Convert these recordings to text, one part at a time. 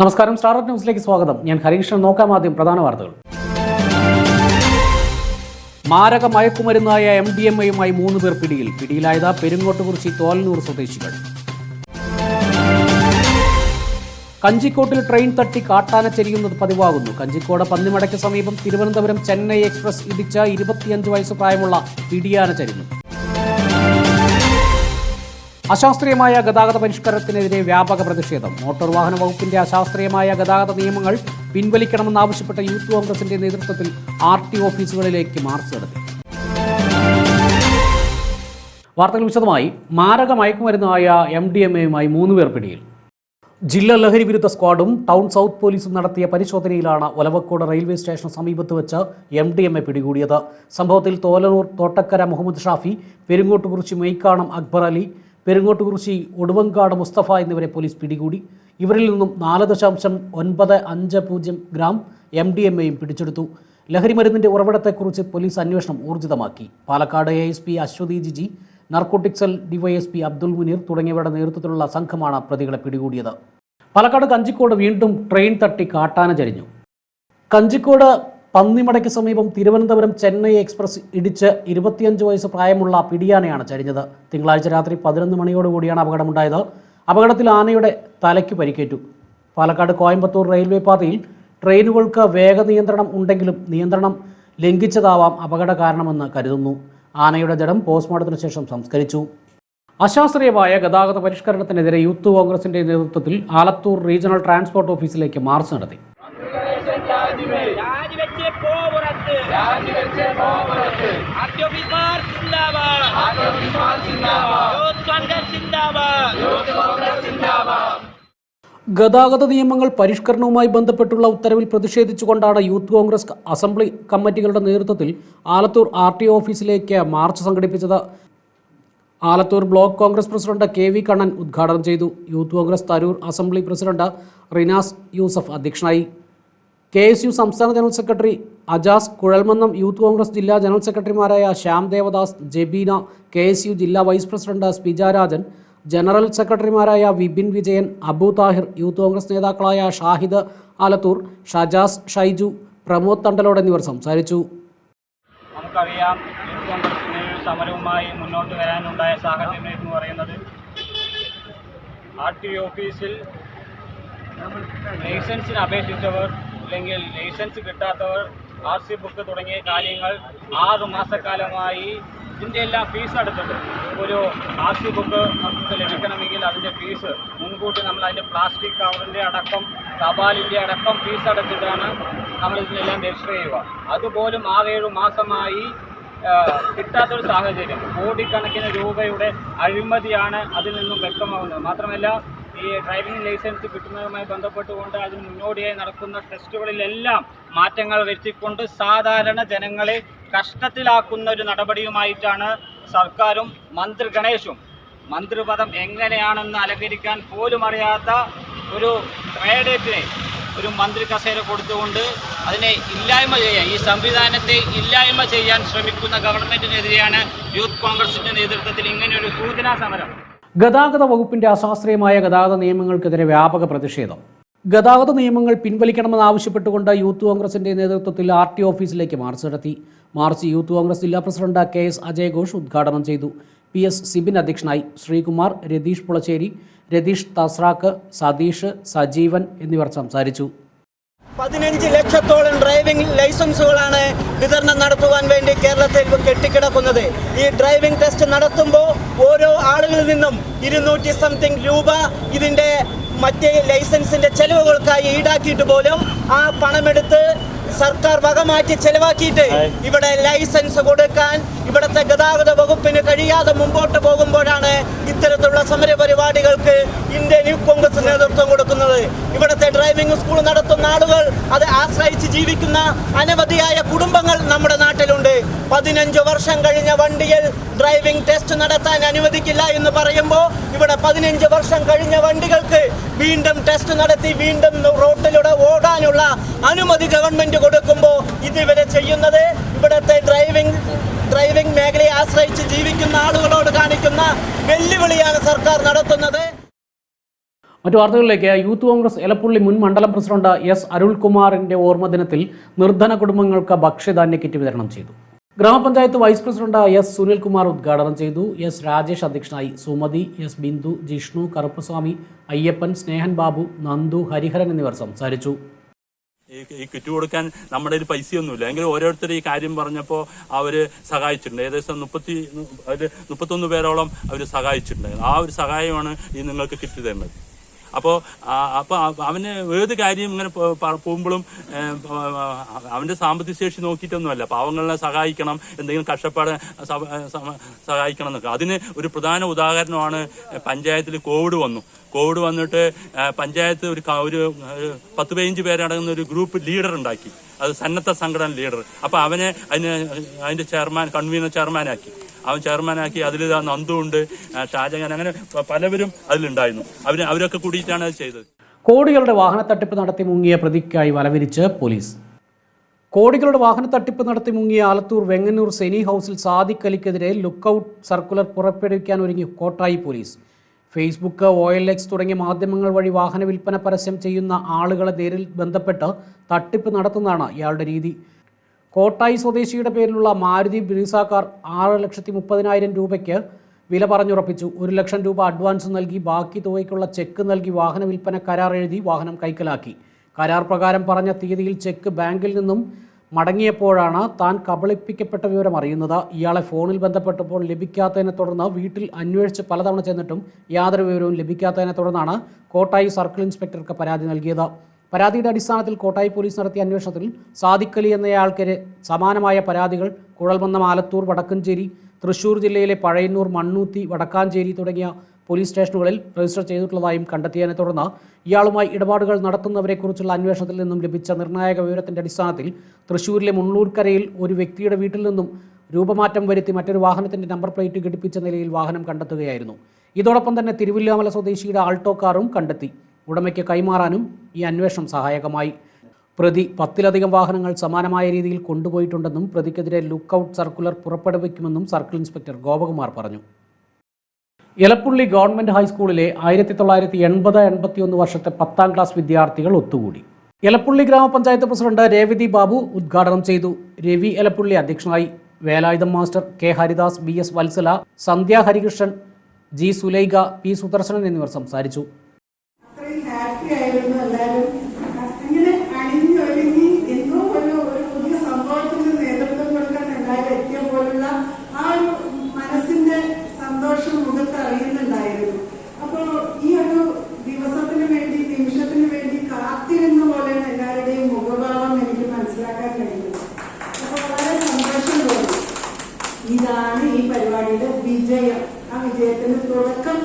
നമസ്കാരം. സ്റ്റാർട്ട് ന്യൂസിലേക്ക് സ്വാഗതം. ഞാൻ ഹരികൃഷ്ണൻ നോക്കാം ആദ്യം പ്രധാന വാർത്തകൾ. മാരക മയക്കുമരുന്നായ എം ഡി എം എയുമായി മൂന്ന് പേർ പിടിയിൽ. പിടിയിലായത് പെരുങ്ങോട്ടുകുറിച്ചി തോലനൂർ സ്വദേശികൾ. കഞ്ചിക്കോട്ടിൽ ട്രെയിൻ തട്ടി കാട്ടാന ചെരിയുന്നത് പതിവാകുന്നു. കഞ്ചിക്കോട് പന്നിമടയ്ക്ക് സമീപം തിരുവനന്തപുരം ചെന്നൈ എക്സ്പ്രസ് ഇടിച്ച ഇരുപത്തിയഞ്ച് വയസ്സ് പ്രായമുള്ള പിടിയാന ചരിഞ്ഞു അശാസ്ത്രീയമായ ഗതാഗത പരിഷ്കരണത്തിനെതിരെ വ്യാപക പ്രതിഷേധം. മോട്ടോർ വാഹന വകുപ്പിന്റെ അശാസ്ത്രീയമായ ഗതാഗത നിയമങ്ങൾ പിൻവലിക്കണമെന്നാവശ്യപ്പെട്ട യൂത്ത് കോൺഗ്രസിന്റെ നേതൃത്വത്തിൽ ആർ ടി ഓഫീസുകളിലേക്ക് മാർച്ച് നടത്തി. വാർത്തകൾ വിശദമായി. മാരക മയക്കുമരുന്നായ എം ഡി എം എയുമായി മൂന്ന് പേർ പിടിയിൽ. ജില്ലാ ലഹരി വിരുദ്ധ സ്ക്വാഡും ടൗൺ സൗത്ത് പോലീസും നടത്തിയ പരിശോധനയിലാണ് ഒലവക്കോട് റെയിൽവേ സ്റ്റേഷൻ സമീപത്ത് വെച്ച് എം ഡി എം എ പിടികൂടിയത്. സംഭവത്തിൽ തോലനൂർ തോട്ടക്കര മുഹമ്മദ് ഷാഫി പെരുങ്ങോട്ടുകുറിച്ചി മെയ്ക്കാണം അക്ബർ അലി പെരുങ്ങോട്ടുകുറിച്ചി ഒടുവങ്കാട് മുസ്തഫ എന്നിവരെ പോലീസ് പിടികൂടി. ഇവരിൽ നിന്നും നാല് ദശാംശം ഒൻപത് അഞ്ച് പൂജ്യം ഗ്രാം എം ഡി എം എയും പിടിച്ചെടുത്തു. ലഹരിമരുന്നിന്റെ ഉറവിടത്തെക്കുറിച്ച് പോലീസ് അന്വേഷണം ഊർജിതമാക്കി. Palakkad A S P Aswathi Jiji നർക്കോട്ടിക്സൽ DYSP Abdul Muneer തുടങ്ങിയവരുടെ നേതൃത്വത്തിലുള്ള സംഘമാണ് പ്രതികളെ പിടികൂടിയത്. പാലക്കാട് കഞ്ചിക്കോട് വീണ്ടും ട്രെയിൻ തട്ടി കാട്ടാന ചരിഞ്ഞു. കഞ്ചിക്കോട് പന്നിമടയ്ക്ക് സമീപം തിരുവനന്തപുരം ചെന്നൈ എക്സ്പ്രസ് ഇടിച്ച് ഇരുപത്തിയഞ്ച് വയസ്സ് പ്രായമുള്ള പിടിയാനയാണ് ചരിഞ്ഞത്. തിങ്കളാഴ്ച രാത്രി പതിനൊന്ന് മണിയോടുകൂടിയാണ് അപകടമുണ്ടായത്. അപകടത്തിൽ ആനയുടെ തലയ്ക്ക് പരിക്കേറ്റു. പാലക്കാട് കോയമ്പത്തൂർ റെയിൽവേ പാതയിൽ ട്രെയിനുകൾക്ക് വേഗ നിയന്ത്രണം ഉണ്ടെങ്കിലും നിയന്ത്രണം ലംഘിച്ചതാവാം അപകട കാരണമെന്ന് കരുതുന്നു. ആനയുടെ ജഡം പോസ്റ്റ്മോർട്ടത്തിന് ശേഷം സംസ്കരിച്ചു. അശാസ്ത്രീയമായ ഗതാഗത പരിഷ്കരണത്തിനെതിരെ യൂത്ത് കോൺഗ്രസിന്റെ നേതൃത്വത്തിൽ ആലത്തൂർ റീജിയണൽ ട്രാൻസ്പോർട്ട് ഓഫീസിലേക്ക് മാർച്ച് നടത്തി രാജിവെച്ച് പോ സിന്ദാബാദ്. യൂത്ത് കോൺഗ്രസ് സിന്ദാബാദ്. യൂത്ത് കോൺഗ്രസ് സിന്ദാബാദ്. ഗതാഗത നിയമങ്ങൾ പരിഷ്കരണവുമായി ബന്ധപ്പെട്ടുള്ള ഉത്തരവിൽ പ്രതിഷേധിച്ചുകൊണ്ടാണ് യൂത്ത് കോൺഗ്രസ് അസംബ്ലി കമ്മിറ്റികളുടെ നേതൃത്വത്തിൽ ആലത്തൂർ ആർ ടി ഓഫീസിലേക്ക് മാർച്ച് സംഘടിപ്പിച്ചത്. Alathur block Congress president K V Kannan ഉദ്ഘാടനം ചെയ്തു. Youth Congress Tarur assembly president Rinas Yusuf അധ്യക്ഷനായി. കെ എസ് യു സംസ്ഥാന general secretary Ajas Kuzhalmannam youth Congress ജില്ലാ ജനറൽ സെക്രട്ടറിമാരായ Shyam Devadas Jebeena K S U ജില്ലാ vice president Spija Rajan general സെക്രട്ടറിമാരായ Vipin Vijayan Abu Thahir youth Congress നേതാക്കളായ ഷാഹിദ് ആലത്തൂർ ഷജാസ് ഷൈജു പ്രമോദ് തണ്ടലോട് എന്നിവർ സംസാരിച്ചു. നമുക്കറിയാം യൂത്ത് കോൺഗ്രസിന് സമരവുമായി മുന്നോട്ട് വരാനുണ്ടായ സാഹചര്യം എന്ന് പറയുന്നത് ആർ ടി ഓഫീസിൽ ലൈസൻസിന് അപേക്ഷിച്ചവർ അല്ലെങ്കിൽ ലൈസൻസ് കിട്ടാത്തവർ ആർ സി ബുക്ക് തുടങ്ങിയ കാര്യങ്ങൾ ആറ് മാസക്കാലമായി ഇതിന്റെ എല്ലാം ഫീസ് അടച്ചിട്ട് ഒരു ആർ സി ബുക്ക് നമുക്ക് ലഭിക്കണമെങ്കിൽ അതിന്റെ ഫീസ് മുൻകൂട്ടി നമ്മൾ അതിന്റെ പ്ലാസ്റ്റിക് കവറിന്റെ അടക്കം തപാലിന്റെ അടക്കം ഫീസ് അടച്ചിട്ടാണ് നമ്മൾ ഇതിനെല്ലാം രജിസ്റ്റർ ചെയ്യുക. അതുപോലും ആറേഴു മാസമായി കിട്ടാത്തൊരു സാഹചര്യം. കോടിക്കണക്കിന് രൂപയുടെ അഴിമതിയാണ് അതിൽ നിന്നും വ്യക്തമാകുന്നത്. മാത്രമല്ല ഈ ഡ്രൈവിംഗ് ലൈസൻസ് കിട്ടുന്നതുമായി ബന്ധപ്പെട്ടുകൊണ്ട് അതിന് മുന്നോടിയായി നടക്കുന്ന ടെസ്റ്റുകളിലെല്ലാം മാറ്റങ്ങൾ വരുത്തിക്കൊണ്ട് സാധാരണ ജനങ്ങളെ കഷ്ടത്തിലാക്കുന്ന ഒരു നടപടിയുമായിട്ടാണ് സർക്കാരും മന്ത്രി ഗണേഷും. മന്ത്രിപദം എങ്ങനെയാണെന്ന് അലങ്കരിക്കാൻ പോലും അറിയാത്ത ഒരു ക്രേഡേറ്റിനെ ഒരു മന്ത്രി കസേര കൊടുത്തുകൊണ്ട് അതിനെ ഇല്ലായ്മ ചെയ്യാൻ ഈ സംവിധാനത്തെ ഇല്ലായ്മ ചെയ്യാൻ ശ്രമിക്കുന്ന ഗവൺമെന്റിനെതിരെയാണ് യൂത്ത് കോൺഗ്രസിന്റെ നേതൃത്വത്തിൽ ഇങ്ങനെയൊരു സൂചനാ സമരം. ഗതാഗത വകുപ്പിന്റെ അശാസ്ത്രീയമായ ഗതാഗത നിയമങ്ങൾക്കെതിരെ വ്യാപക പ്രതിഷേധം. ഗതാഗത നിയമങ്ങൾ പിൻവലിക്കണമെന്നാവശ്യപ്പെട്ടുകൊണ്ട് യൂത്ത് കോൺഗ്രസിന്റെ നേതൃത്വത്തിൽ ആർ ടി ഓഫീസിലേക്ക് മാർച്ച് നടത്തി. മാർച്ച് യൂത്ത് കോൺഗ്രസ് ജില്ലാ president K S Ajay Ghosh ഉദ്ഘാടനം ചെയ്തു. പി എസ് സിബിൻ അധ്യക്ഷനായി ശ്രീകുമാർ രതീഷ് പുളശ്ശേരി രതീഷ് തസ്രാക്ക് സതീഷ് സജീവൻ എന്നിവർ സംസാരിച്ചു. പതിനഞ്ച് ലക്ഷത്തോളം ഡ്രൈവിംഗ് ലൈസൻസുകളാണ് വിതരണം നടത്തുവാൻ വേണ്ടി കേരളത്തിൽ കെട്ടിക്കിടക്കുന്നത്. ഈ ഡ്രൈവിംഗ് ടെസ്റ്റ് നടത്തുമ്പോൾ ഓരോ ആളുകളിൽ നിന്നും ഇരുന്നൂറ്റി സംതിങ് രൂപ ഇതിന്റെ മറ്റേ ലൈസൻസിന്റെ ചെലവുകൾക്കായി ഈടാക്കിയിട്ട് പോലും ആ പണമെടുത്ത് സർക്കാർ വകമാറ്റി ചെലവാക്കിയിട്ട് ഇവിടെ ലൈസൻസ് കൊടുക്കാൻ ഇവിടുത്തെ ഗതാഗത വകുപ്പിന് കഴിയാതെ മുമ്പോട്ട് പോകുമ്പോഴാണ് ഇത്തരത്തിലുള്ള സമര പരിപാടികൾക്ക് ഇന്ത്യൻ യൂത്ത് കോൺഗ്രസ് നേതൃത്വം കൊടുക്കുന്നത്. ഇവിടുത്തെ ഡ്രൈവിംഗ് സ്കൂൾ നടത്തുന്ന ആളുകൾ അത് ആശ്രയിച്ച് ജീവിക്കുന്ന അനവധിയായ കുടുംബങ്ങൾ നമ്മുടെ നാട്ടിലുണ്ട്. പതിനഞ്ച് വർഷം കഴിഞ്ഞ വണ്ടിയിൽ ഡ്രൈവിംഗ് ടെസ്റ്റ് നടത്താൻ അനുവദിക്കില്ല എന്ന് പറയുമ്പോൾ ഇവിടെ പതിനഞ്ച് വർഷം കഴിഞ്ഞ വണ്ടികൾക്ക് വീണ്ടും ടെസ്റ്റ് നടത്തി വീണ്ടും റോട്ടിലൂടെ ഓടാനുള്ള അനുമതി ഗവൺമെന്റ് കൊടുക്കുമ്പോൾ ഇതുവരെ ചെയ്യുന്നത് ഇവിടുത്തെ ഡ്രൈവിംഗ് ഡ്രൈവിംഗ് മേഖലയെ ആശ്രയിച്ച് ജീവിക്കുന്ന ആളുകളോട് കാണിക്കുന്ന വെല്ലുവിളിയാണ് സർക്കാർ നടത്തുന്നത്. മറ്റു വാർത്തകളിലേക്ക് യൂത്ത് കോൺഗ്രസ് എലപ്പുള്ളി മുൻ മണ്ഡലം പ്രസിഡന്റ് എസ് അരുൾകുമാറിന്റെ ഓർമ്മദിനത്തിൽ നിർധന കുടുംബങ്ങൾക്ക് ഭക്ഷ്യധാന്യ കിറ്റ് വിതരണം ചെയ്തു. ഗ്രാമപഞ്ചായത്ത് വൈസ് പ്രസിഡന്റ് എസ് സുനിൽകുമാർ ഉദ്ഘാടനം ചെയ്തു. എസ് രാജേഷ് അധ്യക്ഷനായി സുമതി എസ് ബിന്ദു ജിഷ്ണു കറുപ്പസ്വാമി അയ്യപ്പൻ സ്നേഹൻ ബാബു നന്ദു ഹരിഹരൻ എന്നിവർ സംസാരിച്ചു. ഈ കിറ്റ് കൊടുക്കാൻ നമ്മുടെ കയ്യിൽ പൈസയൊന്നുമില്ല. എങ്കിലും ഓരോരുത്തർ ഈ കാര്യം പറഞ്ഞപ്പോൾ അവർ സഹായിച്ചിട്ടുണ്ട്. ഏകദേശം മുപ്പത്തി മുപ്പത്തൊന്ന് പേരോളം അവർ സഹായിച്ചിട്ടുണ്ട്. ആ ഒരു സഹായമാണ് ഈ നിങ്ങൾക്ക് കിറ്റ് തരുന്നത്. അപ്പോൾ അപ്പോൾ അവന് ഏത് കാര്യം ഇങ്ങനെ പോകുമ്പോഴും അവന്റെ സാമ്പത്തിക ശേഷി നോക്കിയിട്ടൊന്നുമല്ല. പാവങ്ങളെ സഹായിക്കണം എന്തെങ്കിലും കഷ്ടപ്പാട് സഹായിക്കണം എന്നൊക്കെ. അതിന് ഒരു പ്രധാന ഉദാഹരണമാണ് പഞ്ചായത്തിൽ കോവിഡ് വന്നു. കോവിഡ് വന്നിട്ട് പഞ്ചായത്ത് ഒരു ഒരു പത്ത് പതിനഞ്ച് പേരടങ്ങുന്ന ഒരു ഗ്രൂപ്പ് ലീഡർ ഉണ്ടാക്കി. അത് സന്നദ്ധ സംഘടന ലീഡർ. അപ്പൊ അവനെ അതിന് അതിന്റെ ചെയർമാൻ കൺവീനർ ചെയർമാനാക്കി. അവൻ ചെയർമാനാക്കി അതിൽ നന്ദുണ്ട് ഷാജഹാൻ അങ്ങനെ പലവരും അതിലുണ്ടായിരുന്നു. അവർ അവരൊക്കെ കൂടിയിട്ടാണ് അത് ചെയ്തത്. കോടികളുടെ വാഹന തട്ടിപ്പ് നടത്തി മുങ്ങിയ പ്രതിക്കായി വലവിരിച്ച് പോലീസ്. കോടികളുടെ വാഹന തട്ടിപ്പ് നടത്തി മുങ്ങിയ ആലത്തൂർ വെങ്ങന്നൂർ സെനി ഹൗസിൽ സാദിഖ് അലിക്കെതിരെ ലുക്കൌട്ട് സർക്കുലർ പുറപ്പെടുവിക്കാൻ ഒരുങ്ങി Kottayi police. Facebook O L X തുടങ്ങിയ മാധ്യമങ്ങൾ വഴി വാഹന വിൽപ്പന പരസ്യം ചെയ്യുന്ന ആളുകളെ നേരിൽ ബന്ധപ്പെട്ട് തട്ടിപ്പ് നടത്തുന്നതാണ് ഇയാളുടെ രീതി. കോട്ടായി സ്വദേശിയുടെ പേരിലുള്ള മാരുതി ബ്രീസ കാർ ആറ് ലക്ഷത്തി മുപ്പതിനായിരം രൂപയ്ക്ക് വില പറഞ്ഞുറപ്പിച്ചു. ഒരു ലക്ഷം രൂപ അഡ്വാൻസ് നൽകി ബാക്കി തുകയ്ക്കുള്ള ചെക്ക് നൽകി വാഹന വിൽപ്പന കരാർ എഴുതി വാഹനം കൈക്കലാക്കി. കരാർ പ്രകാരം പറഞ്ഞ തീയതിയിൽ ചെക്ക് ബാങ്കിൽ നിന്നും മടങ്ങിയപ്പോഴാണ് താൻ കബളിപ്പിക്കപ്പെട്ട വിവരം അറിയുന്നത്. ഇയാളെ ഫോണിൽ ബന്ധപ്പെട്ടപ്പോൾ ലഭിക്കാത്തതിനെ തുടർന്ന് വീട്ടിൽ അന്വേഷിച്ച് പലതവണ ചെന്നിട്ടും യാതൊരു വിവരവും ലഭിക്കാത്തതിനെ തുടർന്നാണ് കോട്ടായി സർക്കിൾ ഇൻസ്പെക്ടർക്ക് പരാതി നൽകിയത്. പരാതിയുടെ അടിസ്ഥാനത്തിൽ കോട്ടായി പോലീസ് നടത്തിയ അന്വേഷണത്തിൽ സാദിഖലി അലി എന്നയാൾക്കെതിരെ സമാനമായ പരാതികൾ കുഴൽമന്നം ആലത്തൂർ വടക്കഞ്ചേരി തൃശൂർ ജില്ലയിലെ പഴയന്നൂർ മണ്ണൂത്തി വടക്കാഞ്ചേരി തുടങ്ങിയ പോലീസ് സ്റ്റേഷനുകളിൽ രജിസ്റ്റർ ചെയ്തിട്ടുള്ളതായും കണ്ടെത്തിയതിനെ തുടർന്ന് ഇയാളുമായി ഇടപാടുകൾ നടത്തുന്നവരെക്കുറിച്ചുള്ള അന്വേഷണത്തിൽ നിന്നും ലഭിച്ച നിർണായക വിവരത്തിന്റെ അടിസ്ഥാനത്തിൽ തൃശൂരിലെ മുള്ളൂർക്കരയിൽ ഒരു വ്യക്തിയുടെ വീട്ടിൽ നിന്നും രൂപമാറ്റം വരുത്തി മറ്റൊരു വാഹനത്തിന്റെ നമ്പർ പ്ലേറ്റ് ഘടിപ്പിച്ച നിലയിൽ വാഹനം കണ്ടെത്തുകയായിരുന്നു. ഇതോടൊപ്പം തന്നെ തിരുവില്ലാമല സ്വദേശിയുടെ ആൾട്ടോ കാറും കണ്ടെത്തി. ഉടമയ്ക്ക് കൈമാറാനും ഈ അന്വേഷണം സഹായകമായി. പ്രതി പത്തിലധികം വാഹനങ്ങൾ സമാനമായ രീതിയിൽ കൊണ്ടുപോയിട്ടുണ്ടെന്നും പ്രതിക്കെതിരെ ലുക്കൌട്ട് സർക്കുലർ പുറപ്പെടുവിക്കുമെന്നും സർക്കിൾ ഇൻസ്പെക്ടർ ഗോപകുമാർ പറഞ്ഞു. എലപ്പുള്ളി ഗവൺമെന്റ് ഹൈസ്കൂളിലെ ആയിരത്തി തൊള്ളായിരത്തി എൺപത് എൺപത്തിയൊന്ന് വർഷത്തെ പത്താം ക്ലാസ് വിദ്യാർത്ഥികൾ ഒത്തുകൂടി. എലപ്പുള്ളി ഗ്രാമപഞ്ചായത്ത് പ്രസിഡന്റ് രേവതി ബാബു ഉദ്ഘാടനം ചെയ്തു. രവി എലപ്പുള്ളി അധ്യക്ഷനായി. Velayudham master K Haridas B S Vatsala Sandhya Harikrishnan G Sulaikha P Sudarshanan എന്നിവർ സംസാരിച്ചു. വിജയം. ആ വിജയത്തിന് തുടക്കം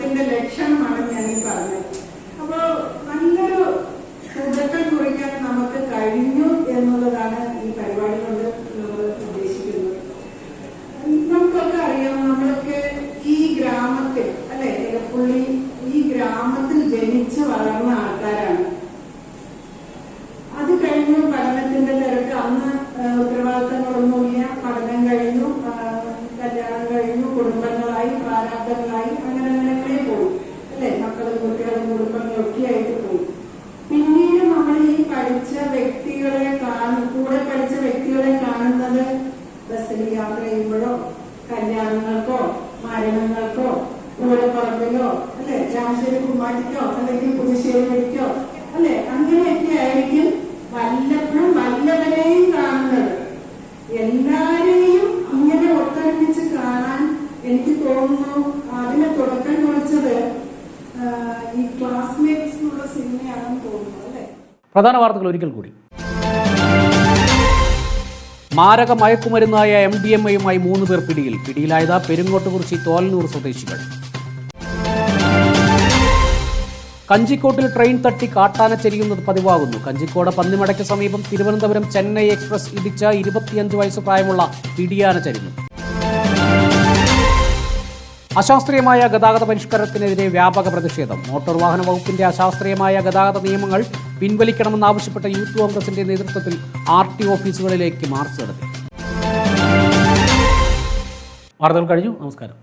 ത്തിന്റെ ലക്ഷണമാണ് ഞാൻ ഈ പറഞ്ഞത്. അപ്പോ നല്ലൊരു തുടക്കം കുറിക്കാൻ പൂരപ്പറമ്പിലോ അല്ലെ? രാമശ്ശേരി കുമ്മാട്ടിക്കോ അല്ലെങ്കിൽ പുതുശ്ശേരിക്കോ അല്ലെ? അങ്ങനെയൊക്കെ ആയിരിക്കും വല്ലപ്പോഴും വല്ലവരെയും കാണുന്നത്. എല്ലാരെയും ഇങ്ങനെ ഒത്തൊരുമിച്ച് കാണാൻ എനിക്ക് തോന്നുന്നു അതിന് തുടക്കം കുറിച്ചത് ഈ ക്ലാസ്മേറ്റ്സ് എന്നുള്ള സിനിമയാണെന്ന് തോന്നുന്നു അല്ലെ? പ്രധാന വാർത്തകൾ ഒരിക്കൽ കൂടി. മാരക മയക്കുമരുന്നായ എം ഡി എം എയുമായി മൂന്ന് പേർ പിടിയിൽ. പിടിയിലായത് പെരുങ്ങോട്ടുകുറിച്ചി തോലനൂർ സ്വദേശികൾ. കഞ്ചിക്കോട്ടിൽ ട്രെയിൻ തട്ടി കാട്ടാന ചെരിയുന്നത് പതിവാകുന്നു. കഞ്ചിക്കോട് പന്നിമടയ്ക്ക് സമീപം തിരുവനന്തപുരം ചെന്നൈ എക്സ്പ്രസ് ഇടിച്ച ഇരുപത്തിയഞ്ച് വയസ്സ് പ്രായമുള്ള പിടിയാന ചരിഞ്ഞു. അശാസ്ത്രീയമായ ഗതാഗത പരിഷ്കരണത്തിനെതിരെ വ്യാപക പ്രതിഷേധം. മോട്ടോർ വാഹന വകുപ്പിന്റെ അശാസ്ത്രീയമായ ഗതാഗത നിയമങ്ങൾ പിൻവലിക്കണമെന്നാവശ്യപ്പെട്ട യൂത്ത് കോൺഗ്രസിന്റെ നേതൃത്വത്തിൽ ആർ ടി ഓഫീസുകളിലേക്ക് മാർച്ച് നടത്തി. വാർത്തകൾ കഴിഞ്ഞു. നമസ്കാരം.